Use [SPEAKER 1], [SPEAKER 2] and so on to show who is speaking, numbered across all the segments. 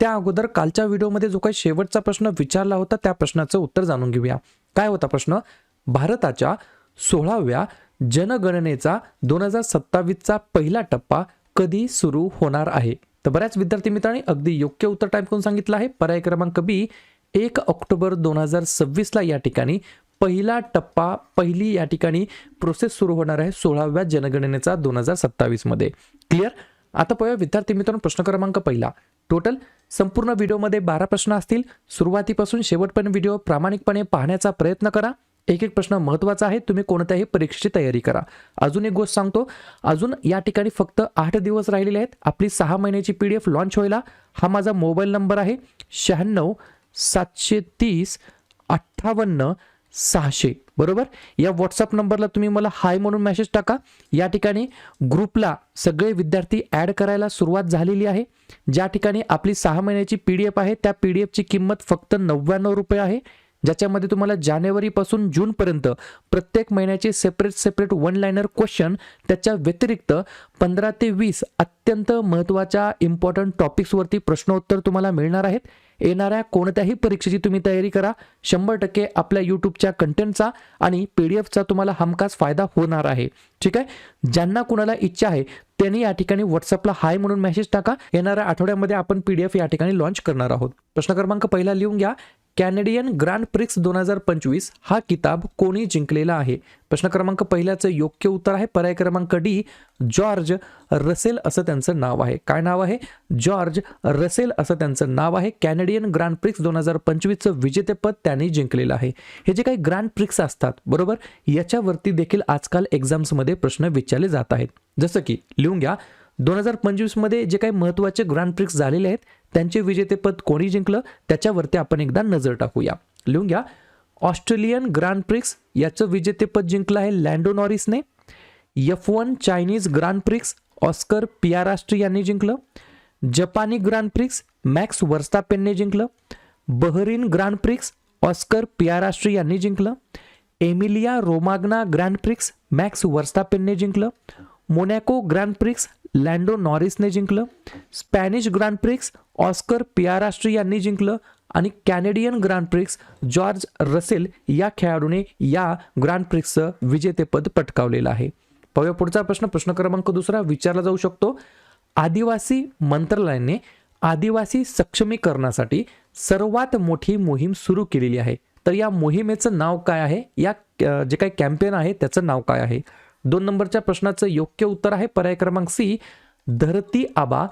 [SPEAKER 1] त्या अगोदर कालच्या व्हिडिओमध्ये जो काही शेवटचा प्रश्न विचारला होता त्या प्रश्नाचं उत्तर जाणून घेऊया. काय होता प्रश्न? भारताच्या सोळाव्या जनगणनेचा दोन हजार सत्तावीसचा पहिला टप्पा कधी सुरू होणार आहे? तर बऱ्याच विद्यार्थी मित्रांनी अगदी योग्य उत्तर टाईप करून सांगितलं आहे. पर्याय क्रमांक बी एक ऑक्टोबर दोन हजार सव्वीसला या ठिकाणी पहिला टप्पा पहिली या ठिकाणी प्रोसेस सुरू होणार आहे सोळाव्या जनगणनेचा दोन हजार सत्तावीसमध्ये. क्लिअर आता पाहूया विद्यार्थी मित्रांनो प्रश्न क्रमांक पहिला. टोटल संपूर्ण व्हिडिओमध्ये बारा प्रश्न असतील. सुरुवातीपासून शेवटपर्यंत व्हिडिओ प्रामाणिकपणे पाहण्याचा प्रयत्न करा. एक एक प्रश्न महत्त्वाचा आहे. तुम्ही कोणत्याही परीक्षेची तयारी करा. अजून एक गोष्ट सांगतो. अजून या ठिकाणी फक्त आठ दिवस राहिलेले आहेत. आपली सहा महिन्याची पी डी एफ लॉन्च व्हायला हा माझा मोबाईल नंबर आहे. शहाण्णव सातशे तीस अठ्ठावन्न सहाशे. बरोबर? या व्हॉट्सअप नंबरला तुम्ही मला हाय म्हणून मेसेज टाका. या ठिकाणी ग्रुपला सगळे विद्यार्थी ॲड करायला सुरुवात झालेली आहे. ज्या ठिकाणी आपली सहा महिन्याची पी डी एफ आहे त्या पी डी एफची किंमत फक्त नव्याण्णव रुपये आहे. ज्याच्यामध्ये तुम्हाला जानेवारीपासून जूनपर्यंत प्रत्येक महिन्याचे separate separate one liner question त्याच्या व्यतिरिक्त पंधरा ते वीस अत्यंत महत्त्वाच्या इम्पॉर्टंट टॉपिक्सवरती प्रश्नोत्तर तुम्हाला मिळणार आहेत. येणाऱ्या कोणत्याही परीक्षेची तुम्ही तयारी करा. शंभर टक्के आपल्या यूट्यूबच्या कंटेंटचा आणि पी डी एफचा तुम्हाला हमखास फायदा होणार आहे. ठीक आहे? ज्यांना कुणाला इच्छा आहे त्यांनी या ठिकाणी व्हॉट्सअपला हाय म्हणून मेसेज टाका. येणाऱ्या आठवड्यामध्ये आपण पी डी एफ या ठिकाणी लॉन्च करणार आहोत. प्रश्न क्रमांक पहिला लिहून घ्या. कॅनेडियन ग्रँड प्रिक्स दोन हजार पंचवीस हा किताब कोणी जिंकलेला आहे? प्रश्न क्रमांक पहिल्याचं योग्य उत्तर आहे. पर्याय क्रमांक डी जॉर्ज रसेल असं त्यांचं नाव आहे. काय नाव आहे? जॉर्ज रसेल असं त्यांचं नाव आहे. कॅनेडियन ग्रँड प्रिक्स दोन हजार पंचवीसचं विजेतेपद त्यांनी जिंकलेलं आहे. हे जे काही ग्रँड प्रिक्स असतात बरोबर? याच्यावरती देखील आजकाल एक्झाम्समध्ये प्रश्न विचारले जात आहेत. जसं की लिहून घ्या. दोन हजार पंचवीसमध्ये जे काही महत्त्वाचे ग्रँड प्रिक्स झालेले आहेत त्यांचे विजेतेपद कोणी जिंकलं त्याच्यावरती आपण एकदा नजर टाकूया. लिहून घ्या. ऑस्ट्रेलियन ग्रँड प्रिक्स याचं विजेतेपद जिंकलं आहे Lando नॉरिसने. F one Chinese grand prix Oscar Piastri यांनी जिंकलं. जपानी ग्रँड प्रिक्स मॅक्स वर्स्तापेनने जिंकलं. Bahrain grand prix Oscar Piastri यांनी जिंकलं. Emilia Romagna grand prix Max वर्स्तापेनने जिंकलं. मोनॅको ग्रँड प्रिक्स लँडो नॉरिसने जिंकलं Spanish grand prix Oscar Piastri यांनी जिंकलं आणि Canadian grand prix George Russell या खेळाडूने या ग्रँड प्रिक्सचं विजेतेपद पटकावलेलं आहे. पाहूया पुढचा प्रश्न. प्रश्न क्रमांक दुसरा विचारला जाऊ शकतो. आदिवासी मंत्रालयाने आदिवासी सक्षमीकरणासाठी सर्वात मोठी मोहीम सुरू केलेली आहे. तर या मोहिमेचं नाव काय आहे? या जे काही कॅम्पेन आहे त्याचं नाव काय आहे? दोन नंबरच्या प्रश्नाचं योग्य उत्तर आहे पर्याय क्रमांक सी धरती आबा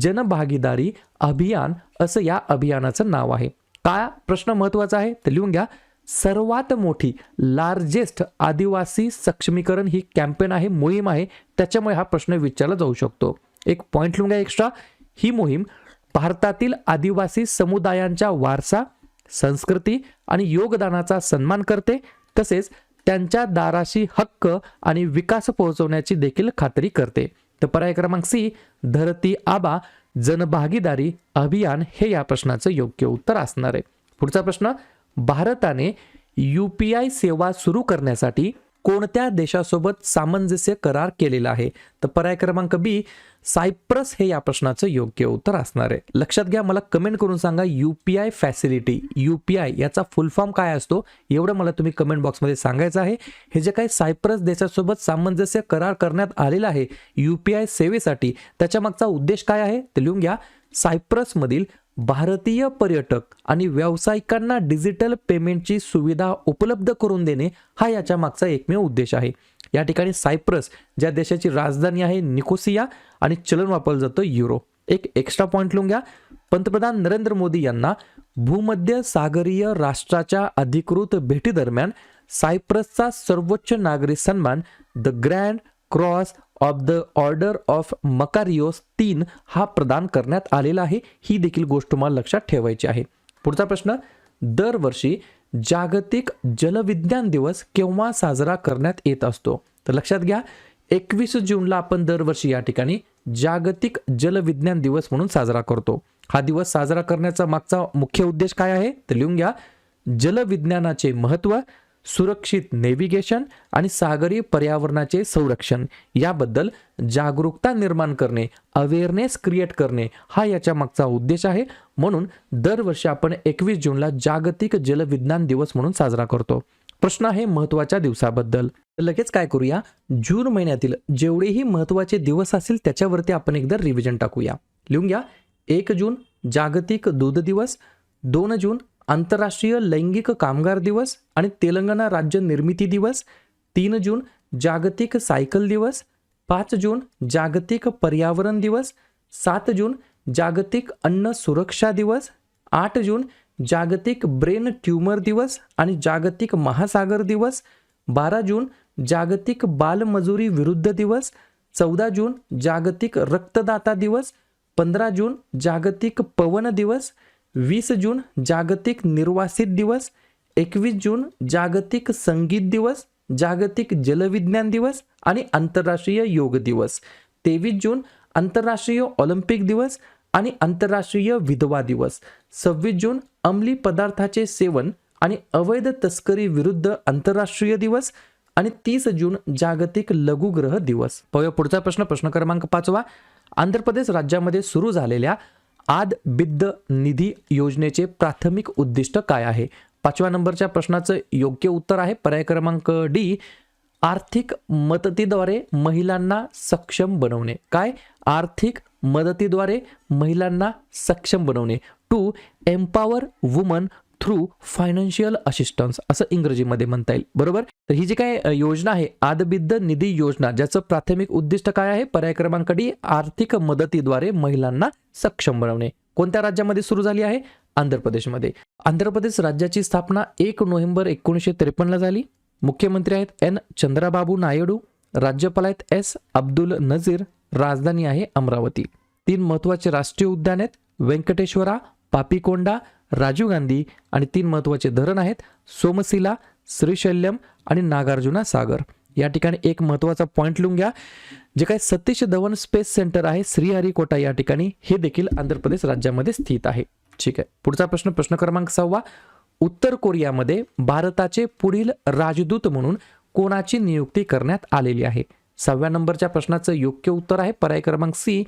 [SPEAKER 1] जनभागीदारी अभियान असं या अभियानाचं नाव आहे. काय प्रश्न महत्त्वाचा आहे? तर लिहून घ्या. सर्वात मोठी लार्जेस्ट आदिवासी सक्षमीकरण ही कॅम्पेन आहे मोहीम आहे त्याच्यामुळे हा प्रश्न विचारला जाऊ शकतो. एक पॉईंट लिहून घ्या एक्स्ट्रा ही मोहीम भारतातील आदिवासी समुदायांच्या वारसा संस्कृती आणि योगदानाचा सन्मान करते. तसेच त्यांच्या दाराशी हक्क आणि विकास पोहोचवण्याची देखील खात्री करते. तर पर्याय क्रमांक सी धरती आबा जनभागीदारी अभियान हे या प्रश्नाचं योग्य उत्तर असणार आहे. पुढचा प्रश्न भारताने यू पी आय सेवा सुरू करण्यासाठी कोणत्या देशासोबत सामंजस्य करार केलेला आहे? तर पर्याय क्रमांक बी सायप्रस हे या प्रश्नाचं योग्य उत्तर असणार आहे. लक्षात घ्या मला कमेंट करून सांगा U P I facility U P I याचा फुल फॉर्म काय असतो? एवढं मला तुम्ही कमेंट बॉक्समध्ये सांगायचं आहे. हे जे काही सायप्रस देशासोबत सामंजस्य करार करण्यात आलेला आहे यू पी आय सेवेसाठी त्याच्या मागचा उद्देश काय आहे? ते लिहून घ्या. सायप्रसमधील भारतीय पर्यटक आणि व्यावसायिकांना डिजिटल पेमेंटची सुविधा उपलब्ध करून देणे हा याच्या मागचा एकमेव उद्देश आहे. या ठिकाणी सायप्रस ज्या देशाची राजधानी आहे निकोसिया आणि चलन वापरलं जातं युरो. एक एक्स्ट्रा पॉईंट लिहून घ्या. पंतप्रधान नरेंद्र मोदी यांना भूमध्य सागरीय राष्ट्राच्या अधिकृत भेटीदरम्यान सायप्रसचा सर्वोच्च नागरी सन्मान the grand cross of the order of Makarios तीन हा प्रदान करण्यात आलेला आहे. ही देखील गोष्ट तुम्हाला लक्षात ठेवायची आहे. पुढचा प्रश्न दरवर्षी जागतिक जलविज्ञान दिवस केव्हा साजरा करण्यात येत असतो? तर लक्षात घ्या एकवीस जूनला आपण दरवर्षी या ठिकाणी जागतिक जलविज्ञान दिवस म्हणून साजरा करतो. हा दिवस साजरा करण्याचा मागचा मुख्य उद्देश काय आहे? तर लिहून घ्या जलविज्ञानाचे महत्त्व सुरक्षित नेव्हिगेशन आणि सागरी पर्यावरणाचे संरक्षण. याबद्दल जागरूकता निर्माण करणे अवेअरनेस क्रिएट करणे हा याच्या मागचा उद्देश आहे. म्हणून दरवर्षी आपण एकवीस जूनला जागतिक जलविज्ञान दिवस म्हणून साजरा करतो. प्रश्न आहे महत्त्वाच्या दिवसाबद्दल. लगेच काय करूया? जून महिन्यातील जेवढेही महत्त्वाचे दिवस असतील त्याच्यावरती आपण एकदा रिव्हिजन टाकूया. लिहून घ्या. एक जून जागतिक दूध दिवस दोन जून आंतरराष्ट्रीय लैंगिक कामगार दिवस आणि तेलंगणा राज्य निर्मिती दिवस तीन जून जागतिक सायकल दिवस पाच जून जागतिक पर्यावरण दिवस सात जून जागतिक अन्न सुरक्षा दिवस आठ जून जागतिक ब्रेन ट्यूमर दिवस आणि जागतिक महासागर दिवस बारा जून जागतिक बालमजुरी विरुद्ध दिवस चौदा जून जागतिक रक्तदाता दिवस पंधरा जून जागतिक पवन दिवस वीस जून जागतिक निर्वासित दिवस एकवीस जून जागतिक संगीत दिवस जागतिक जलविज्ञान दिवस आणि आंतरराष्ट्रीय योग दिवस तेवीस जून आंतरराष्ट्रीय ऑलिम्पिक दिवस आणि आंतरराष्ट्रीय विधवा दिवस सव्वीस जून अंमली पदार्थाचे सेवन आणि अवैध तस्करी विरुद्ध आंतरराष्ट्रीय दिवस आणि तीस जून जागतिक लघुग्रह दिवस. पाहूया पुढचा प्रश्न प्रश्न क्रमांक पाचवा. आंध्र प्रदेश राज्यामध्ये सुरू झालेल्या आद बिद्द निधी योजनेचे प्राथमिक उद्दिष्ट काय आहे? पाचव्या नंबरच्या प्रश्नाचं योग्य उत्तर आहे पर्याय क्रमांक डी आर्थिक मदतीद्वारे महिलांना सक्षम बनवणे. काय? आर्थिक मदतीद्वारे महिलांना सक्षम बनवणे. To empower women through financial assistance असं इंग्रजीमध्ये म्हणता येईल. बरोबर? तर ही जी काय योजना आहे आदबिद्ध निधी योजना ज्याचं प्राथमिक उद्दिष्ट काय आहे? पर्याय क्रमांक डी आर्थिक मदतीद्वारे महिलांना सक्षम बनवणे. कोणत्या राज्यामध्ये सुरू झाली आहे? आंध्र प्रदेशमध्ये आंध्र प्रदेश राज्याची स्थापना एक नोव्हेंबर एकोणीसशे त्रेपन्नला झाली. मुख्यमंत्री आहेत एन. चंद्राबाबू नायडू. राज्यपाल आहेत एस. अब्दुल नझीर राजधानी आहे अमरावती. तीन महत्त्वाचे राष्ट्रीय उद्यान आहेत व्यंकटेश्वरा पापीकोंडा राजीव गांधी आणि तीन महत्त्वाचे धरण आहेत सोमशिला श्रीशैल्यम आणि नागार्जुना सागर. या ठिकाणी एक महत्त्वाचा पॉईंट लिहून घ्या जे काही सतीश धवन स्पेस सेंटर आहे श्रीहरिकोटा या ठिकाणी हे देखील आंध्र प्रदेश राज्यामध्ये स्थित आहे. ठीक आहे. पुढचा प्रश्न प्रश्न क्रमांक सहावा. उत्तर कोरियामध्ये भारताचे पुढील राजदूत म्हणून कोणाची नियुक्ती करण्यात आलेली आहे? सहाव्या नंबरच्या प्रश्नाचं योग्य उत्तर आहे पर्याय क्रमांक सी.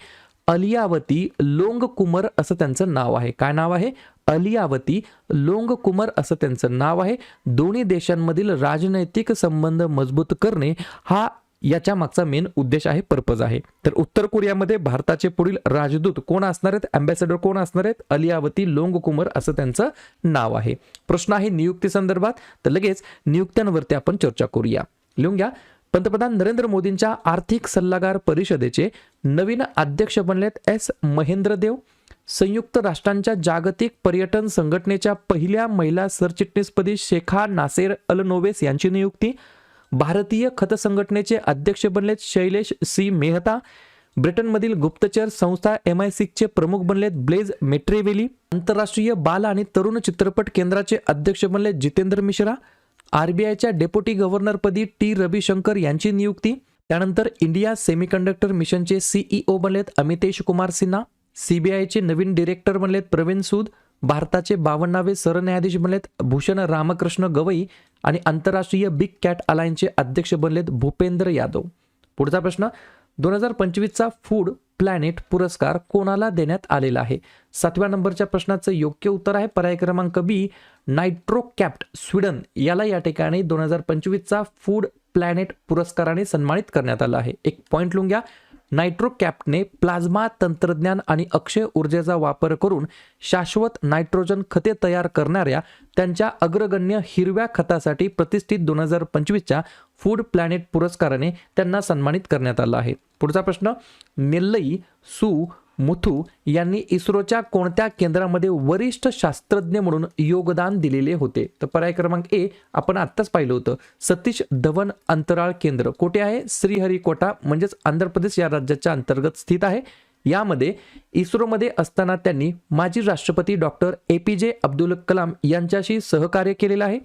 [SPEAKER 1] अलियावती लोंग कुमर असं त्यांचं नाव आहे. काय नाव आहे? अलियावती लोंग कुमर असं त्यांचं नाव आहे. दोन्ही देशांमधील राजनैतिक संबंध मजबूत करणे हा याच्या मागचा मेन उद्देश आहे पर्पज आहे. तर उत्तर कोरियामध्ये भारताचे पुढील राजदूत कोण असणार आहेत? अँबॅसेडर कोण असणार आहेत? अलियावती लोंग कुमर असं त्यांचं नाव आहे. प्रश्न आहे नियुक्ती संदर्भात. तर लगेच नियुक्त्यांवरती आपण चर्चा करूया. लिहून घ्या. पंतप्रधान नरेंद्र मोदींच्या आर्थिक सल्लागार परिषदेचे नवीन अध्यक्ष बनलेत एस. महेंद्र देव. संयुक्त राष्ट्रांच्या जागतिक पर्यटन संघटनेच्या पहिल्या महिला सरचिटणीसपदी शेखा नासेर अल नोवेस यांची नियुक्ती भारतीय खत संघटनेचे अध्यक्ष बनलेत शैलेश सी. मेहता ब्रिटनमधील गुप्तचर संस्था एम आय सिक्सचे प्रमुख बनलेत ब्लेज मेट्रेवेली आंतरराष्ट्रीय बाल आणि तरुण चित्रपट केंद्राचे अध्यक्ष बनलेत जितेंद्र मिश्रा आरबीआयच्या डेप्युटी गव्हर्नरपदी टी. रविशंकर यांची नियुक्ती त्यानंतर इंडिया सेमीकंडक्टर मिशनचे सीईओ बनलेत अमितेश कुमार सिन्हा सीबीआयचे नवीन डिरेक्टर बनलेत प्रवीण सूद भारताचे बावन्नावे सरन्यायाधीश बनलेत भूषण रामकृष्ण गवई आणि आंतरराष्ट्रीय बिग कॅट अलायन्सचे अध्यक्ष बनलेत भूपेंद्र यादव. पुढचा प्रश्न दोन हजार पंचवीसचा फूड प्लॅनेट पुरस्कार कोणाला देण्यात आलेला आहे? सातव्या नंबरच्या प्रश्नाचं योग्य उत्तर आहे पर्याय क्रमांक बी नायट्रोकॅप्ट स्वीडन याला या ठिकाणी दोन हजार पंचवीसचा फूड प्लॅनेट पुरस्काराने सन्मानित करण्यात आला आहे. एक पॉईंट लिहून घ्या नायट्रोकॅप्टने प्लाझ्मा तंत्रज्ञान आणि अक्षय ऊर्जेचा वापर करून शाश्वत नायट्रोजन खते तयार करणाऱ्या त्यांच्या अग्रगण्य हिरव्या खतासाठी प्रतिष्ठित दोन हजार पंचवीसच्या फूड प्लॅनेट पुरस्काराने त्यांना सन्मानित करण्यात आलं आहे. पुढचा प्रश्न नेल्लई सू मुथू यांनी इस्रोच्या कोणत्या केंद्रामध्ये वरिष्ठ शास्त्रज्ञ म्हणून योगदान दिलेले होते? तर पर्याय क्रमांक ए आपण आत्ताच पाहिलं होतं. सतीश धवन अंतराळ केंद्र कोठे आहे? श्रीहरिकोटा म्हणजेच आंध्र प्रदेश या राज्याच्या अंतर्गत स्थित आहे. यामध्ये इस्रोमध्ये असताना त्यांनी माजी राष्ट्रपती डॉक्टर ए पी जे अब्दुल कलाम यांच्याशी सहकार्य केलेलं आहे.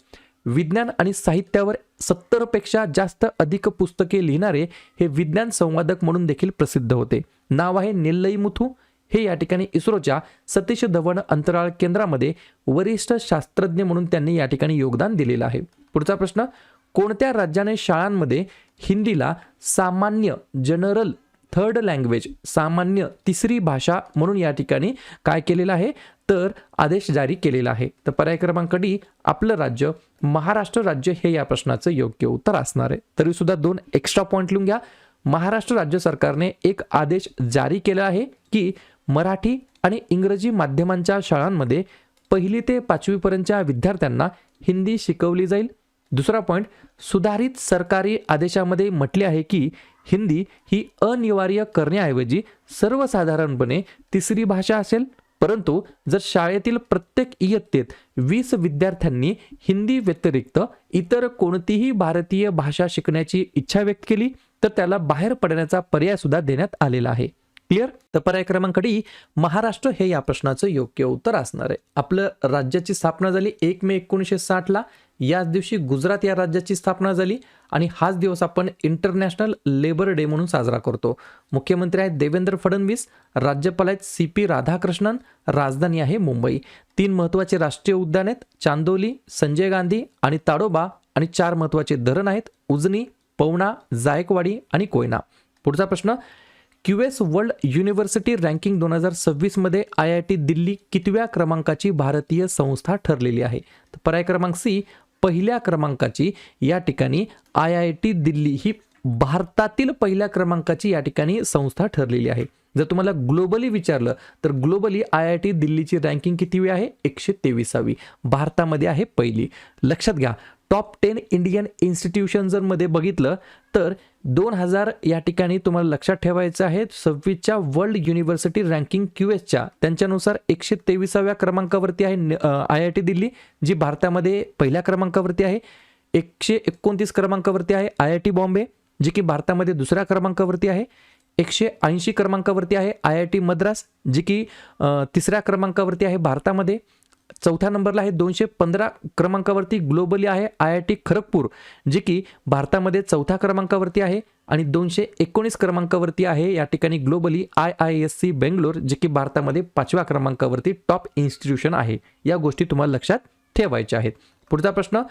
[SPEAKER 1] विज्ञान आणि साहित्यावर सत्तरपेक्षा जास्त अधिक पुस्तके लिहिणारे हे विज्ञान संवादक म्हणून देखील प्रसिद्ध होते. नाव आहे नेल्लईमुथू हे या ठिकाणी इस्रोच्या सतीश धवन अंतराळ केंद्रामध्ये वरिष्ठ शास्त्रज्ञ म्हणून त्यांनी या ठिकाणी योगदान दिलेलं आहे. पुढचा प्रश्न कोणत्या राज्याने शाळांमध्ये हिंदीला सामान्य जनरल थर्ड लँग्वेज सामान्य तिसरी भाषा म्हणून या ठिकाणी काय केलेलं आहे? तर आदेश जारी केलेला आहे. तर पर्याय क्रमांक डी आपलं राज्य महाराष्ट्र राज्य हे या प्रश्नाचं योग्य उत्तर असणार आहे. तरी सुद्धा दोन एक्स्ट्रा पॉईंट लिहून घ्या. महाराष्ट्र राज्य सरकारने एक आदेश जारी केला आहे की मराठी आणि इंग्रजी माध्यमांच्या शाळांमध्ये पहिली ते पाचवीपर्यंतच्या विद्यार्थ्यांना हिंदी शिकवली जाईल. दुसरा पॉईंट सुधारित सरकारी आदेशामध्ये म्हटले आहे की हिंदी ही अनिवार्य करण्याऐवजी सर्वसाधारणपणे तिसरी भाषा असेल. परंतु जर शाळेतील प्रत्येक इयत्तेत वीस विद्यार्थ्यांनी हिंदी व्यतिरिक्त इतर कोणतीही भारतीय भाषा शिकण्याची इच्छा व्यक्त केली तर त्याला बाहेर पडण्याचा पर्याय सुद्धा देण्यात आलेला आहे. क्लिअर तर पर्याय क्रमांक डी महाराष्ट्र हे या प्रश्नाचं योग्य उत्तर असणार आहे. आपलं राज्याची स्थापना झाली एक मे एकोणीसशे साठला. याच दिवशी गुजरात या राज्याची स्थापना झाली आणि हाच दिवस आपण इंटरनॅशनल लेबर डे म्हणून साजरा करतो. मुख्यमंत्री आहेत देवेंद्र फडणवीस राज्यपाल आहेत सी पी राधाकृष्णन राजधानी आहे मुंबई. तीन महत्त्वाचे राष्ट्रीय उद्यान आहेत चांदोली संजय गांधी आणि ताडोबा आणि चार महत्त्वाचे धरण आहेत उजनी पवना जायकवाडी आणि कोयना. पुढचा प्रश्न Q S world university ranking दोन हजार सव्वीसमध्ये आय आय टी दिल्ली कितव्या क्रमांकाची भारतीय संस्था ठरलेली आहे? तर पर्याय क्रमांक सी पहिल्या क्रमांकाची. या ठिकाणी आय आय टी दिल्ली ही भारतातील पहिल्या क्रमांकाची या ठिकाणी संस्था ठरलेली आहे. जर तुम्हाला ग्लोबली विचारलं तर ग्लोबली आय आय टी दिल्लीची रँकिंग कितीवी आहे? एकशे तेविसावी. भारतामध्ये आहे पहिली. लक्षात घ्या टॉप टेन इंडियन इन्स्टिट्यूशन जर मध्ये बघितलं तर दोन हजार या ठिकाणी तुम्हाला लक्षात ठेवायचं आहे सव्वीसच्या वर्ल्ड युनिव्हर्सिटी रँकिंग क्यू एसच्या त्यांच्यानुसार एकशे तेविसाव्या क्रमांकावरती आहे आय आय टी दिल्ली जी भारतामध्ये पहिल्या क्रमांकावरती आहे एकशे एकोणतीस क्रमांकावरती आहे आय आय टी बॉम्बे जी की भारतामध्ये दुसऱ्या क्रमांकावरती आहे एकशे ऐंशी क्रमांकावरती आहे आय आय टी मद्रास जी की तिसऱ्या क्रमांकावरती आहे भारतामध्ये चौथ्या नंबरला आहे दोनशे पंधरा क्रमांकावरती ग्लोबली आहे आय आय टी खरगपूर जे की भारतामध्ये चौथ्या क्रमांकावरती आहे आणि दोनशे एकोणीस क्रमांकावरती आहे. या ठिकाणी globally I I S C Bangalore जे की भारतामध्ये पाचव्या क्रमांकावरती टॉप इन्स्टिट्यूशन आहे. या गोष्टी तुम्हाला लक्षात ठेवायच्या आहेत. पुढचा प्रश्न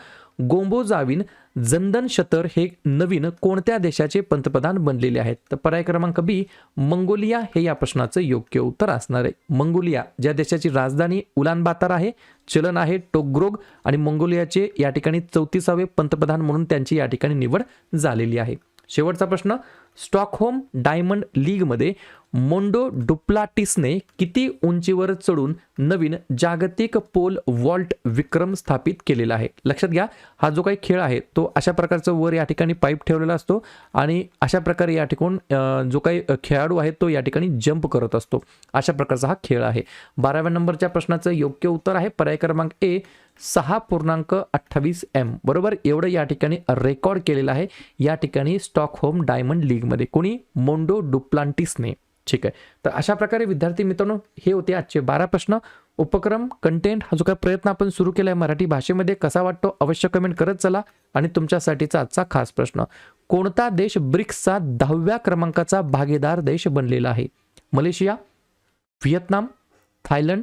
[SPEAKER 1] गोंबोजाविन जनधन शतर हे नवीन कोणत्या देशाचे पंतप्रधान बनलेले आहेत? तर पर्याय क्रमांक बी मंगोलिया हे या प्रश्नाचं योग्य उत्तर असणार आहे. मंगोलिया ज्या देशाची राजधानी उलानबातार आहे चलन आहे टोग्रोग आणि मंगोलियाचे या ठिकाणी चौतीसावे पंतप्रधान म्हणून त्यांची या ठिकाणी निवड झालेली आहे. शेवटचा प्रश्न. स्टॉकहोम डायमंड लीगमध्ये मोंडो डुप्लाटिसने किती उंचीवर चढून नवीन जागतिक पोल वॉल्ट विक्रम स्थापित केलेला आहे? लक्षात घ्या हा जो काही खेळ आहे तो अशा प्रकारचा वर या ठिकाणी पाईप ठेवलेला असतो आणि अशा प्रकारे या ठिकाण जो काही खेळाडू आहे तो या ठिकाणी जंप करत असतो. अशा प्रकारचा हा खेळ आहे. बाराव्या नंबरच्या प्रश्नाचं योग्य उत्तर आहे. पर्याय क्रमांक ए सहा पूर्णांक अठ्ठावीस एम बरोबर? एवढं या ठिकाणी रेकॉर्ड केलेलं आहे. या ठिकाणी स्टॉकहोम डायमंड लीगमध्ये. कोणी? मोंडो डुप्लांटिसने. ठीक आहे. तर अशा प्रकारे विद्यार्थी मित्रांनो हे होते आजचे बारा प्रश्न. उपक्रम कंटेंट हा जो काही प्रयत्न आपण सुरू केला आहे मराठी भाषेमध्ये कसा वाटतो अवश्य कमेंट करत चला. आणि तुमच्यासाठीचा आजचा खास प्रश्न. कोणता देश ब्रिक्सचा दहाव्या क्रमांकाचा भागीदार देश बनलेला आहे? Malaysia Vietnam Thailand